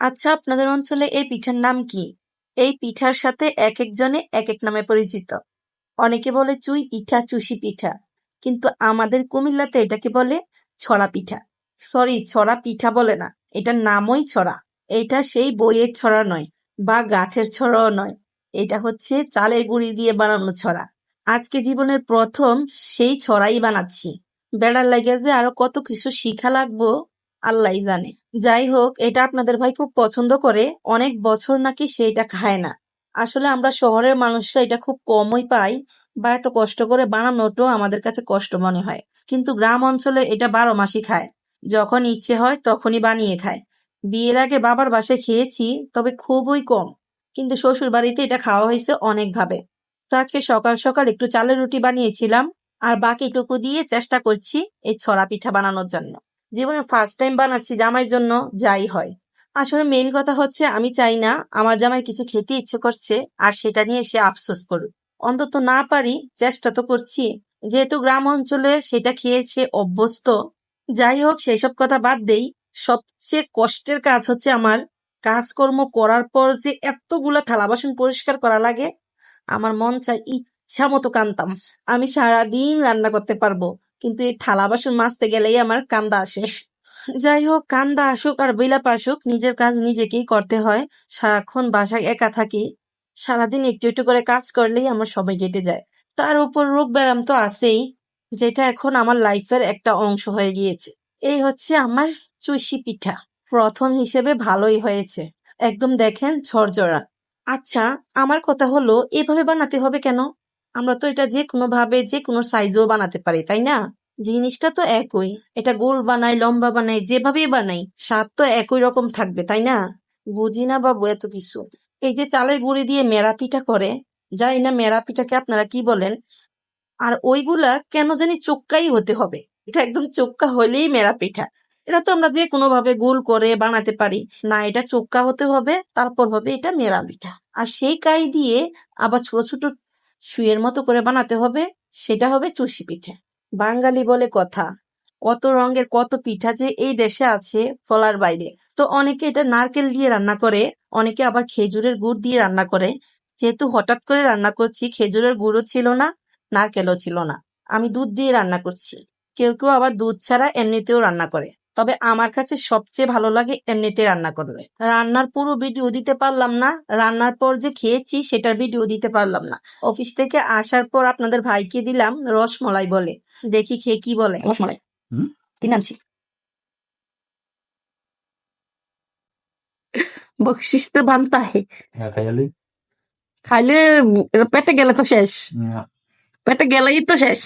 আচ্ছা আপনাদের অঞ্চলে এই পিঠার নাম কি? এই পিঠার সাথে এক একজনে এক এক নামে পরিচিত। অনেকে বলে চুই পিঠা, চুষি পিঠা। কিন্তু আমাদের কুমিল্লাতে এটাকে বলে ছড়া পিঠা। সরি, ছড়া পিঠা বলে না। এটার নামই ছড়া। এটা সেই বইয়ের ছড়া নয়, বা গাছের ছড়াও নয়। এটা হচ্ছে চালের গুঁড়ি দিয়ে বানানো ছড়া। আজকে জীবনের প্রথম সেই ছড়াই বানাচ্ছি। বেড়ার লাগে যে আরও কত কিছু শিখা লাগবো? আল্লাহই জানে। যাই হোক, এটা আপনাদের ভাই খুব পছন্দ করে, অনেক বছর নাকি সে এটা খায় না। আসলে আমরা শহরের মানুষরা এটা খুব কমই পাই, বা এত কষ্ট করে বানানোটাও আমাদের কাছে কষ্ট মনে হয়। কিন্তু গ্রাম অঞ্চলে এটা বারো মাসই খায়। যখন ইচ্ছে হয় তখনই বানিয়ে খায়। বিয়ের আগে বাবার বাসায় খেয়েছি, তবে খুবই কম। কিন্তু শ্বশুর বাড়িতে এটা খাওয়া হয়েছে অনেকভাবে। তো আজকে সকাল সকাল একটু চালের রুটি বানিয়েছিলাম, আর বাকিটুকু দিয়ে চেষ্টা করছি এই ছড়া পিঠা বানানোর জন্য। জীবনের ফার্স্ট টাইম বানাচ্ছি জামাইয়ের জন্য যাই হয়। আসলে মেইন কথা হচ্ছে আমি চাই না আমার জামাই কিছু খেতে ইচ্ছে করছে আর সেটা নিয়ে সে আফসোস করুক। অন্তত না পারি, চেষ্টা তো করছি। যেহেতু গ্রাম অঞ্চলে সেটা খেয়ে সে অভ্যস্ত, যাই হোক সেসব কথা বাদ দেই। সবচেয়ে কষ্টের কাজ হচ্ছে আমার কাজকর্ম করার পর যে এতগুলা থালা বাসন পরিষ্কার করা লাগে, আমার মন চাই ইচ্ছা মতো কানতাম আমি সারাদিন রান্না করতে পারব, কিন্তু এই থালা বাসন মাজতে গেলেই আমার কান্দা আসে যাই হোক, কান্দা আসুক আর বিলাপ আসুক, নিজের কাজ নিজেকেই করতে হয়। সারাক্ষণ বাসায় একা থাকি। সারাদিন একটু একটু করে কাজ করলেই আমার সময় কেটে যায়। তার উপর রোগ ব্যায়াম তো আছেই, যেটা এখন আমার লাইফের একটা অংশ হয়ে গিয়েছে। এই হচ্ছে আমার চুষি পিঠা। প্রথম হিসেবে ভালোই হয়েছে। একদম দেখেন ঝরঝরা। আচ্ছা আমার কথা হলো, এভাবে বানাতে হবে কেন? আমরা তো এটা যে কোনো ভাবে যে কোনো সাইজেও বানাতে পারি, তাই না? জিনিসটা তো একই। এটা গোল বানাই লম্বা বানাই যেভাবেই বানাই, স্বাদ তো একই রকম থাকবে, তাই না? বুঝি না বাবু এত কিছু? এই যে চালের গুঁড়ি দিয়ে মেরা পিঠা করে জানি না মেরা পিঠাকে আপনারা কি বলেন, আর ওইগুলা কেন জানি চোক্কাই হতে হবে। এটা একদম চোক্কা হলেই মেরা পিঠা। এটা তো আমরা যে কোনো ভাবে গোল করে বানাতে পারি। না, এটা চোক্কা হতে হবে, তারপর হবে এটা মেরা পিঠা। আর সেই কাই দিয়ে আবার ছোট ছোট শুয়ের মতো করে বানাতে হবে, সেটা হবে চুষি পিঠে। বাঙালি বলে কথা, কত রঙের কত পিঠা যে এই দেশে আছে ফলার বাইরে। তো অনেকে এটা নারকেল দিয়ে রান্না করে, অনেকে আবার খেজুরের গুড় দিয়ে রান্না করে। যেহেতু হঠাৎ করে রান্না করছি, খেজুরের গুড়ও ছিল না, নারকেলও ছিল না। আমি দুধ দিয়ে রান্না করছি। কেউ কেউ আবার দুধ ছাড়া এমনিতেও রান্না করে। তবে আমার কাছে সবচেয়ে ভালো লাগে এমনিতে রান্না করলে। রান্নার পুরো ভিডিও দিতে পারলাম না রান্নার পর যে খেয়েছি সেটার ভিডিও দিতে পারলাম না। অফিস থেকে আসার পর আপনাদের ভাইকে দিলাম রসমলাই বলে। দেখি খেয়ে কি বলে। রসমলাই? হুম? তিন আনছি বকশিস তো বানতা হে। হ্যাঁ খাইলে পেটে গেলে তো শেষ। পেটে গেলেই তো শেষ।